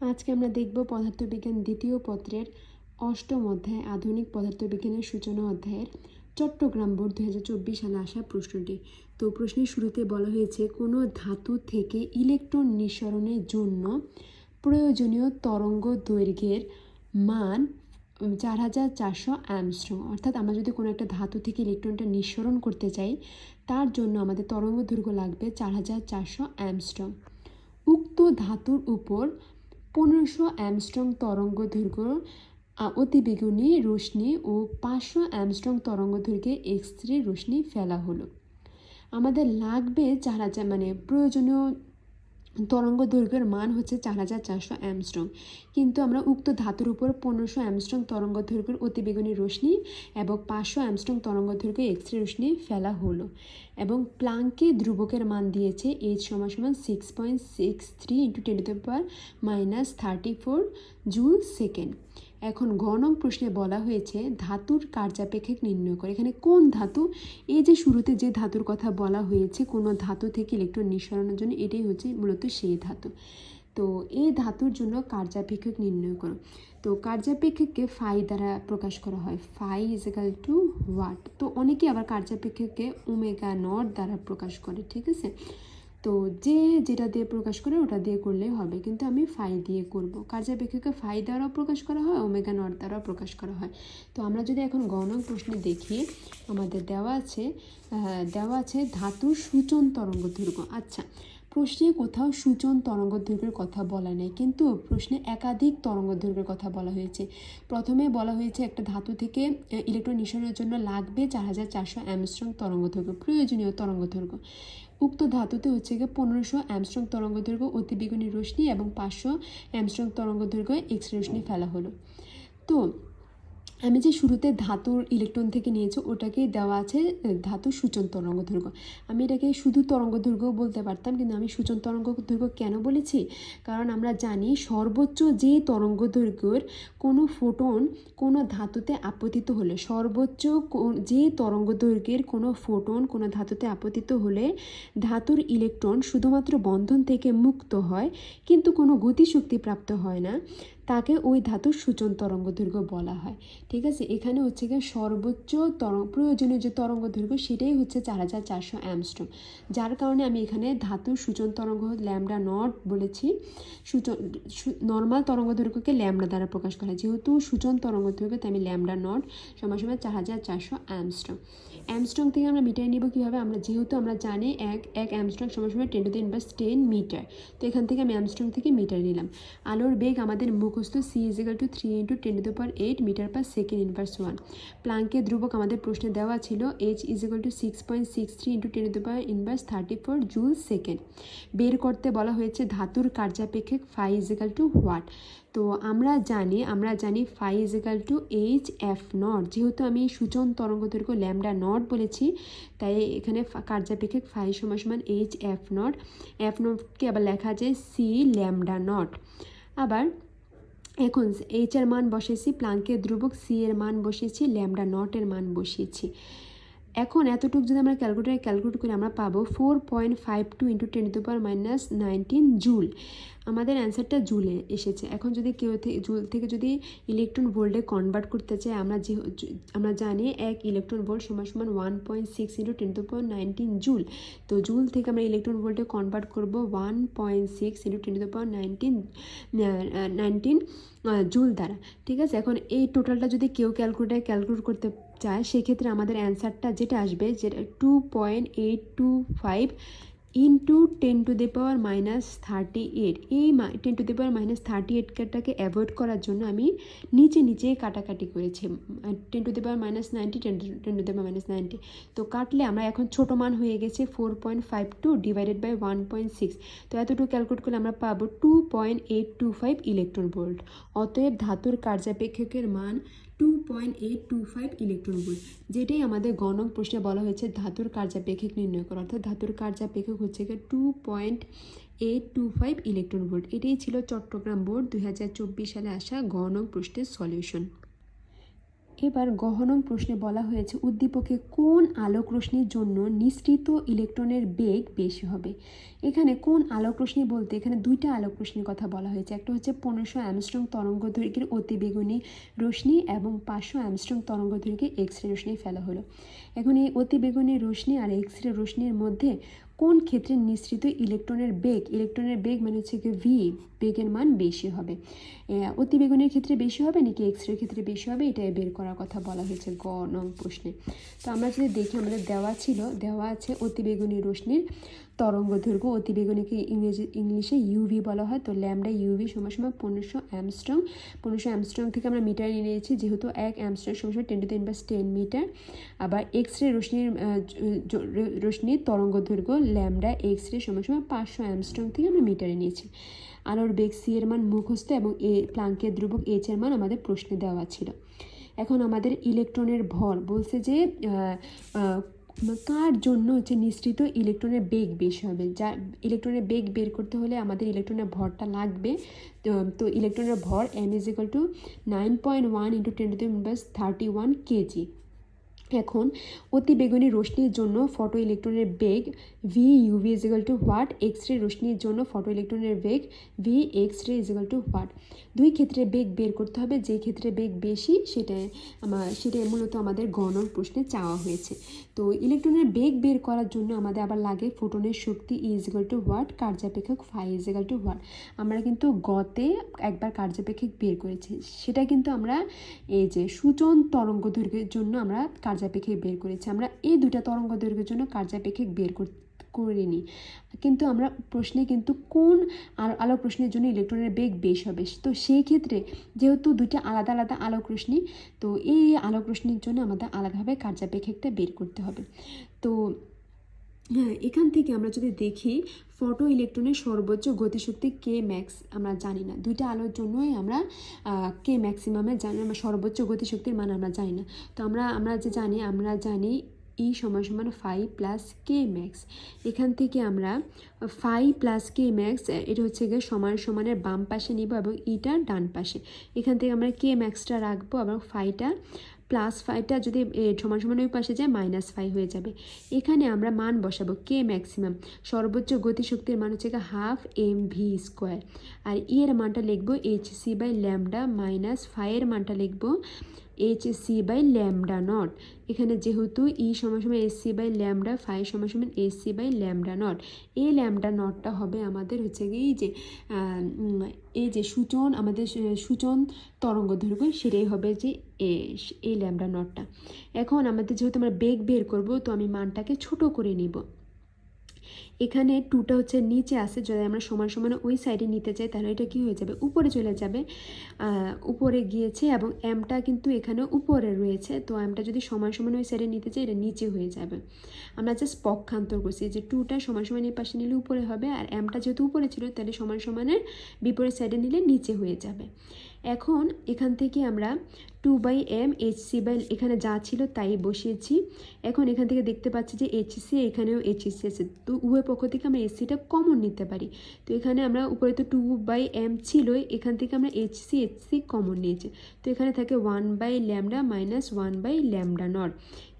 আজকে আমরা দেখব পদার্থবিজ্ঞান দ্বিতীয় পত্রের অষ্টম অধ্যায়, আধুনিক পদার্থবিজ্ঞানের সূচনা অধ্যায়ের। চট্টগ্রাম বোর্ড দু হাজার চব্বিশ সালে আসা প্রশ্নটি। তো প্রশ্নের শুরুতে বলা হয়েছে, কোনো ধাতু থেকে ইলেকট্রন নিঃসরণের জন্য প্রয়োজনীয় তরঙ্গ দৈর্ঘ্যের মান চার হাজার চারশো অ্যামস্ট্রং। অর্থাৎ আমরা যদি কোনো একটা ধাতু থেকে ইলেকট্রনটা নিঃসরণ করতে চাই, তার জন্য আমাদের তরঙ্গ দৈর্ঘ্য লাগবে চার হাজার চারশো অ্যামস্ট্রং। উক্ত ধাতুর উপর পনেরোশো অ্যামস্ট্রং তরঙ্গ দৈর্ঘ্য অতিবেগুনি রশ্মি ও পাঁচশো অ্যামস্ট্রং তরঙ্গ দৈর্ঘ্যে এক্স রে রশ্মি ফেলা হলো। আমাদের লাগবে যারা মানে প্রয়োজনীয় তরঙ্গ দৈর্ঘ্যের মান হচ্ছে চার হাজার চারশো অ্যামস্ট্রং। কিন্তু আমরা উক্ত ধাতুর উপর পনেরোশো অ্যামস্ট্রং তরঙ্গ দৈর্ঘ্যের অতিবেগুনি রশ্মি এবং পাঁচশো অ্যামস্ট্রং তরঙ্গ দৈর্ঘ্য এক্স রে রশ্মি ফেলা হলো এবং প্লাঙ্কে ধ্রুবকের মান দিয়েছে এইচ সমান সমান six point six three into ten to power minus thirty four joule second এখন নং প্রশ্নে বলা হয়েছে, ধাতুর কার্যাপেক্ষক নির্ণয় করে। এখানে কোন ধাতু? এই যে শুরুতে যে ধাতুর কথা বলা হয়েছে, কোনো ধাতু থেকে ইলেকট্রন নিঃসরণের জন্য এটাই হচ্ছে মূলত সেই ধাতু। তো এই ধাতুর জন্য কার্যাপেক্ষক নির্ণয় করো। তো কার্যাপেক্ষককে ফাই দ্বারা প্রকাশ করা হয়। ফাই ইজিক্যাল টু ওয়াট তো অনেকে আবার কার্যাপেক্ষককে ওমেগা নট দ্বারা প্রকাশ করে, ঠিক আছে? তো যে যেটা দিয়ে প্রকাশ করে ওটা দিয়ে করলেই হবে। কিন্তু আমি ফাই দিয়ে করব। কার্যাপেক্ষকে ফাই দ্বারাও প্রকাশ করা হয়, ওমেগা নট দ্বারাও প্রকাশ করা হয়। তো আমরা যদি এখন গণক প্রশ্নে দেখি, আমাদের দেওয়া আছে দেওয়া আছে ধাতুর সূচন তরঙ্গ দৈর্ঘ্য। আচ্ছা প্রশ্নে কোথাও সূচন তরঙ্গ দৈর্ঘ্যের কথা বলা নেই, কিন্তু প্রশ্নে একাধিক তরঙ্গ দৈর্ঘ্যের কথা বলা হয়েছে। প্রথমে বলা হয়েছে একটা ধাতু থেকে ইলেকট্রন নিঃসরণের জন্য লাগবে চার হাজার চারশো অ্যামস্ট্রং তরঙ্গ দৈর্ঘ্য, প্রয়োজনীয় তরঙ্গ দৈর্ঘ্য। উক্ত ধাতুতে হচ্ছে গিয়ে পনেরোশো অ্যামস্ট্রং তরঙ্গ দৈর্ঘ্য অতিবেগুনি রশ্মি এবং পাঁচশো অ্যামস্ট্রং তরঙ্গ দৈর্ঘ্য এক্স রশ্মি ফেলা হলো। তো আমি যে শুরুতে ধাতুর ইলেকট্রন থেকে নিয়েছি, ওটাকে দেওয়া আছে ধাতুর সূচন তরঙ্গ দৈর্ঘ্য। আমি এটাকে শুধু তরঙ্গ দৈর্ঘ্য বলতে পারতাম, কিন্তু আমি সূচন তরঙ্গ দৈর্ঘ্য কেন বলেছি? কারণ আমরা জানি সর্বোচ্চ যে তরঙ্গ দৈর্ঘ্যের কোনো ফোটন কোনো ধাতুতে আপতিত হলে, সর্বোচ্চ যে তরঙ্গ দৈর্ঘ্যের কোনো ফোটন কোনো ধাতুতে আপতিত হলে ধাতুর ইলেকট্রন শুধুমাত্র বন্ধন থেকে মুক্ত হয়, কিন্তু কোনো গতিশক্তি প্রাপ্ত হয় না। তাকে ওই ধাতুর সূচন তরঙ্গ দৈর্ঘ্য বলা হয়। ঠিক আছে? এখানে হচ্ছে গিয়ে সর্বোচ্চ তরঙ্গ প্রয়োজনীয় যে তরঙ্গ দৈর্ঘ্য সেটাই হচ্ছে চার হাজার চারশো অ্যামস্ট্রম যার কারণে আমি এখানে ধাতুর সূচন তরঙ্গ ল্যামডা নট বলেছি। সূচন নর্মাল তরঙ্গ দৈর্ঘ্যকে ল্যামডা দ্বারা প্রকাশ করা হয়। যেহেতু সূচন তরঙ্গ দৈর্ঘ্য তাই আমি ল্যামডা নট সমান সমান চার হাজার চারশো অ্যামস্ট্রম অ্যামস্ট্রং থেকে আমরা মিটার নিব কীভাবে? আমরা, যেহেতু আমরা জানি এক এক অ্যামস্ট্রং সমান সমান ten to the inverse ten metre. তো এখান থেকে আমি অ্যামস্ট্রং থেকে মিটার নিলাম। আলোর বেগ আমাদের মুখস্থ c equal to three into ten to power eight metre per second inverse one প্লাঙ্কের ধ্রুবক আমাদের প্রশ্নে দেওয়া ছিল h equal to six point six three into ten to power inverse thirty four joule second বের করতে বলা হয়েছে ধাতুর কার্যাপেক্ষক ফাই ইজিক্যাল টু হোয়াট তো আমরা জানি আমরা জানি phi equal to h f naught যেহেতু আমি সূচন তরঙ্গ দৈর্ঘ্য ল্যামডা নট বলেছি, তাই এখানে কার্যাপেক্ষক ফাই সমান সমান এইচ এফ নট এফ নটকে আবার লেখা যায় সি ল্যামডা নট আবার এখন এইচ এর মান বসেছি প্লাঙ্কের ধ্রুবক সি এর মান বসিয়েছি ল্যামডা নটের মান বসিয়েছি। এখন এতটুকু যদি আমরা ক্যালকুলেটারে ক্যালকুলেট করি আমরা পাবো four point five two into ten to power minus nineteen joule আমাদের অ্যান্সারটা জুলে এসেছে। এখন যদি কেউ জুল থেকে যদি ইলেকট্রন ভোল্টে কনভার্ট করতে চাই আমরা যে- আমরা জানি এক ইলেকট্রন ভোল্ট সমান সমান one point six into ten to power nineteen joule তো জুল থেকে আমরা ইলেকট্রন ভোল্টে কনভার্ট করব one point six into ten to power nineteen nineteen joule দ্বারা। ঠিক আছে? এখন এই টোটালটা যদি কেউ ক্যালকুলেটারে ক্যালকুলেট করতে চায় সেক্ষেত্রে আমাদের অ্যান্সারটা যেটা আসবে যেটা two point eight two five into ten to the power minus thirty eight এই ten to the power minus thirty এইটটাকে avoid করার জন্য আমি নিচে নিচে কাটাকাটি করেছি। Ten to the power minus ninety ten ten to the power minus ninety তো কাটলে আমরা এখন ছোটো মান হয়ে গেছে four point five two divided by one point six তো এতটুকু ক্যালকুলেট করলে আমরা পাবো two point eight two five electron volt অতএব ধাতুর কার্যাপেক্ষকের মান two point eight two five electron volt যেটাই আমাদের গণক প্রশ্নে বলা হয়েছে ধাতুর কার্যাপেক্ষিক নির্ণয় করা অর্থাৎ ধাতুর কার্যাপেক্ষক হচ্ছে গিয়ে two point eight two five electron volt এটাই ছিল চট্টগ্রাম বোর্ড দুই হাজার চব্বিশ সালে আসা গণক প্রশ্নের সলিউশন এবার গহনং প্রশ্নে বলা হয়েছে, উদ্দীপকে কোন আলোক রশ্মির জন্য নিঃসৃত ইলেকট্রনের বেগ বেশি হবে? এখানে কোন আলোক রশ্মি বলতে, এখানে দুইটা আলোক রশ্মির কথা বলা হয়েছে। একটা হচ্ছে পনেরোশো অ্যামস্ট্রং তরঙ্গ দৈর্ঘ্যের অতিবেগুনি রশ্মি এবং পাঁচশো অ্যামস্ট্রং তরঙ্গ দৈর্ঘ্যের এক্স রে রশ্মি ফেলা হলো। এখন এই অতিবেগুনি রশ্মি আর এক্স রে রশ্মির মধ্যে কোন ক্ষেত্রে নিঃসৃত ইলেকট্রনের বেগ? ইলেকট্রনের বেগ মানে হচ্ছে কি ভি বেগের মান বেশি হবে। অতিবেগুনের ক্ষেত্রে বেশি হবে নাকি এক্স রের ক্ষেত্রে বেশি হবে? এটাই বের করার কথা বলা হয়েছে গ নং প্রশ্নে। তো আমরা যদি দেখি, আমাদের দেওয়া ছিল, দেওয়া আছে অতিবেগুনি রশ্মির তরঙ্গ দৈর্ঘ্য অতিবেগুনিকে ইংরেজি, ইংলিশে ইউভি বলা হয়। তো ল্যামডা ইউভি সময় সময় পনেরোশো অ্যামস্ট্রং। পনেরোশো অ্যামস্ট্রং থেকে আমরা মিটার নিয়ে নিয়েছি। যেহেতু এক অ্যামস্ট্রং সময় সময় ten to ten ten metre আবার এক্স রে রশ্মির রশ্মির তরঙ্গ দৈর্ঘ্য ল্যামডা এক্স রে সময় সময় পাঁচশো অ্যামস্ট্রং থেকে আমরা মিটারে নিয়েছি। আলোর বেগ সি এর মান মুখস্থ এবং এ প্লাঙ্কের ধ্রুবক এইচ এর মান আমাদের প্রশ্নে দেওয়া ছিল। এখন আমাদের ইলেকট্রনের ভর বলছে যে কার জন্য হচ্ছে নিঃসৃত ইলেকট্রনের বেগ বেশি হবে? যা ইলেকট্রনের বেগ বের করতে হলে আমাদের ইলেকট্রনের ভরটা লাগবে। তো ইলেকট্রনের ভর m is equal to nine point one into ten to thirty one kg এখন অতি বেগুনি রশ্মির জন্য ফটো ইলেকট্রনের বেগ v UV equal to what X ray রশ্মির জন্য ফটো ইলেকট্রনের বেগ v X ray equal to what দুই ক্ষেত্রে বেগ বের করতে হবে, যে ক্ষেত্রে বেগ বেশি সেটাই আমার মূলত আমাদের গণন প্রশ্নে চাওয়া হয়েছে। তো ইলেকট্রনের বেগ বের করার জন্য আমাদের আবার লাগে ফোটনের শক্তি ইজিক্যাল টু হোয়াট কার্যাপেক্ষক ফাই ইজিক্যাল টু হোয়াট আমরা কিন্তু গতে একবার কার্যাপেক্ষক বের করেছি। সেটা কিন্তু আমরা এই যে সূচন তরঙ্গ দৈর্ঘ্যের জন্য আমরা কার্যাপেক্ষক বের করেছি। আমরা এই দুটা তরঙ্গ দৈর্ঘ্যের জন্য কার্যাপেক্ষিক বের কর, করিনি। কিন্তু আমরা প্রশ্নে কিন্তু কোন আর আলোক রশ্মির জন্য ইলেকট্রনের বেগ বেশ হবে? তো সেই ক্ষেত্রে যেহেতু দুইটা আলাদা আলাদা আলোক রশ্মি তো এই আলোক রশ্মির জন্য আমাদের আলাদাভাবে কার্যাপেক্ষিকটা বের করতে হবে। তো হ্যাঁ এখান থেকে আমরা যদি দেখি ফটো ইলেকট্রনের সর্বোচ্চ গতিশক্তি কে ম্যাক্স আমরা জানি না। দুইটা আলোর জন্যই আমরা কে ম্যাক্সিমামে জানি, আমরা সর্বোচ্চ গতিশক্তির মান আমরা জানি না। তো আমরা আমরা যে জানি, আমরা জানি ই সমান সমান ফাইভ প্লাস কে ম্যাক্স এখান থেকে আমরা ফাইভ প্লাস কে ম্যাক্স এটা হচ্ছে গিয়ে সমান সমানের বাম পাশে নিব এবং ইটা ডান পাশে। এখান থেকে আমরা কে ম্যাক্সটা রাখব এবং ফাইভটা প্লাস ফাইভটা যদি সমান সমান ওই পাশে যায় মাইনাস ফাইভ হয়ে যাবে। এখানে আমরা মান বসাবো কে ম্যাক্সিমাম সর্বোচ্চ গতিশক্তির মান হচ্ছে হাফ এম ভি স্কোয়ার আর ই এর মানটা লিখব h c by lambda minus ফাইভের মানটা লিখব h c by lambda naught এখানে যেহেতু ই সমান সমান s c by lambda phi সমান সমান s c by lambda naught এই ল্যামডা নটটা হবে আমাদের হচ্ছে এই যে এই যে সূচন, আমাদের সূচন তরঙ্গ দৈর্ঘ্য, সেটাই হবে যে এই ল্যামডা নটটা এখন আমাদের যেহেতু আমরা বেগ বের করব, তো আমি মানটাকে ছোট করে নিব। এখানে টুটা হচ্ছে নিচে আসে, যদি আমরা সমান সমান ওই সাইডে নিতে চাই তাহলে এটা কি হয়ে যাবে? উপরে চলে যাবে উপরে গিয়েছে এবং এমটা কিন্তু এখানে উপরে রয়েছে, তো এমটা যদি সমান সমান ওই সাইডে নিতে চাই এটা নিচে হয়ে যাবে। আমরা জাস্ট পক্ষান্তর করছি, যে টুটা সমান সমান এই পাশে নিলে উপরে হবে, আর এমটা যেহেতু উপরে ছিল, তাহলে সমান সমানের বিপরীত সাইডে নিলে নিচে হয়ে যাবে। এখন এখান থেকে আমরা two by m h c by এখানে যা ছিল তাই বসিয়েছি। এখন এখান থেকে দেখতে পাচ্ছি যে এইচ সি এখানেও এইচ সি আছে। তো উভয় পক্ষ থেকে আমরা এসিটা কমন নিতে পারি। তো এখানে আমরা উপরে তো টু বাই এম ছিল এখান থেকে আমরা h c h c common নিয়েছি। তো এখানে থাকে one by lambda minus one by lambda naught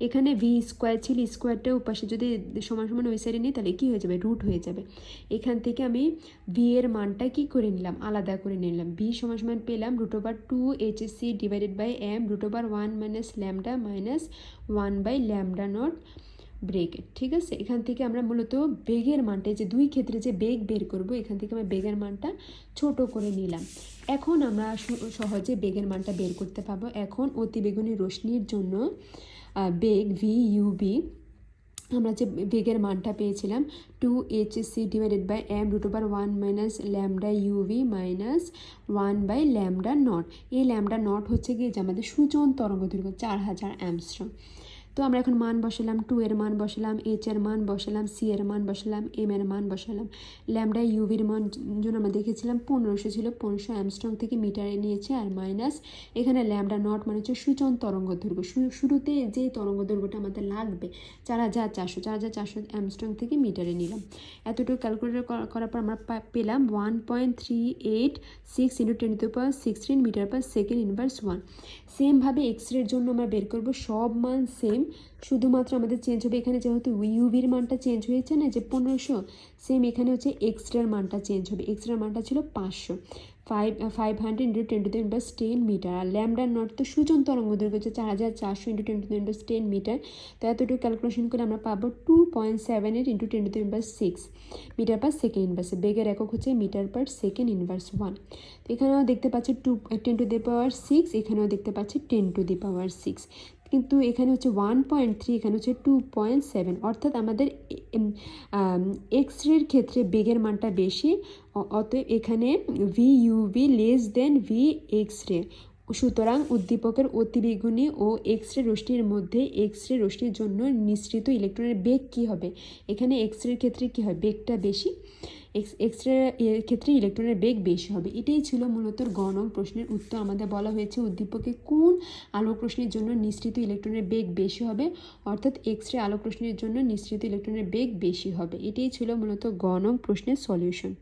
এখানে ভি স্কোয়ার ছিল স্কোয়ারটা উপাশে যদি সমান সমান ওই সাইডে নিই, তাহলে কী হয়ে যাবে? রুট হয়ে যাবে। এখান থেকে আমি ভি এর মানটা কি করে নিলাম? আলাদা করে নিলাম। ভি সমান সমান পেলাম root over two h c divided by m root over one minus lambda minus one by lambda naught bracket ঠিক আছে? এখান থেকে আমরা মূলত বেগের মানটা যে দুই ক্ষেত্রে যে বেগ বের করব, এখান থেকে আমরা বেগের মানটা ছোট করে নিলাম। এখন আমরা সহজে বেগের মানটা বের করতে পারব। এখন অতিবেগুনি রশ্মির জন্য বেগ ভি ইউবি আমরা যে বেগের মানটা পেয়েছিলাম two h c divided by m root over one minus lambda UV minus one by lambda naught এই ল্যামডা নট হচ্ছে গিয়ে যে আমাদের সুজন তরঙ্গ দৈর্ঘ্য চার হাজার অ্যামস্ট্রম তো আমরা এখন মান বসালাম টু এর মান বসালাম এইচ এর মান বসালাম সি এর মান বসালাম এম এর মান বসালাম। ল্যামডা ইউভির মান জন্য আমরা দেখেছিলাম পনেরোশো ছিল, পনেরোশো অ্যামস্ট্রং থেকে মিটারে নিয়েছে আর মাইনাস এখানে ল্যামডা নট মানে হচ্ছে সূচন তরঙ্গ দৈর্ঘ্য। শুরুতে যে তরঙ্গ দৈর্ঘ্যটা আমাদের লাগবে, চার হাজার চারশো, চার হাজার চারশো অ্যামস্ট্রং থেকে মিটারে নিলাম। এতটুকু ক্যালকুলেট করার পর আমরা পেলাম one point three eight six into ten to power sixteen metre per second inverse one সেমভাবে এক্স রের জন্য আমরা বের করব, সব মান সেম শুধুমাত্র আমাদের চেঞ্জ হবে এখানে যেহেতু ইউভির মানটা চেঞ্জ হয়েছে না যে পনেরোশো সেম এখানে হচ্ছে এক্স রের মানটা চেঞ্জ হবে। এক্স রের মানটা ছিল পাঁচশো। Five five hundred into two ten metre আর ল্যামডার নট তো সুজন তরঙ্গ দৈর্ঘ্য হচ্ছে চার হাজার চারশো ইন্টু টেন টু মিটার তো এতটুকু ক্যালকুলেশন করে আমরা পাবো two point seven eight into ten to inverse six metre per second inverse বেগের একক হচ্ছে metre per second inverse one তো এখানেও দেখতে পাচ্ছি two ten to the power six এখানেও দেখতে পাচ্ছি ten to the power six কিন্তু এখানে হচ্ছে ওয়ান পয়েন্ট থ্রি এখানে হচ্ছে টু পয়েন্ট সেভেন অর্থাৎ আমাদের এক্স রের ক্ষেত্রে বেগের মানটা বেশি অতএব এখানে v UV less than v X ray সুতরাং উদ্দীপকের অতিবেগুনি ও এক্স রে রশ্মির মধ্যে এক্স রে রশ্মির জন্য নিঃসৃত ইলেকট্রনের বেগ কী হবে? এখানে এক্স রের ক্ষেত্রে কী হয়? বেগটা বেশি এক্স এক্স রে ক্ষেত্রে ইলেকট্রনের বেগ বেশি হবে। এটাই ছিল মূলত গণম প্রশ্নের উত্তর। আমাদের বলা হয়েছে উদ্দীপকে কোন আলোক প্রশ্নের জন্য নিঃসৃত ইলেকট্রনের বেগ বেশি হবে? অর্থাৎ এক্স রে আলোক প্রশ্নের জন্য নিঃসৃত ইলেকট্রনের বেগ বেশি হবে। এটাই ছিল মূলত গণম প্রশ্নের সলিউশন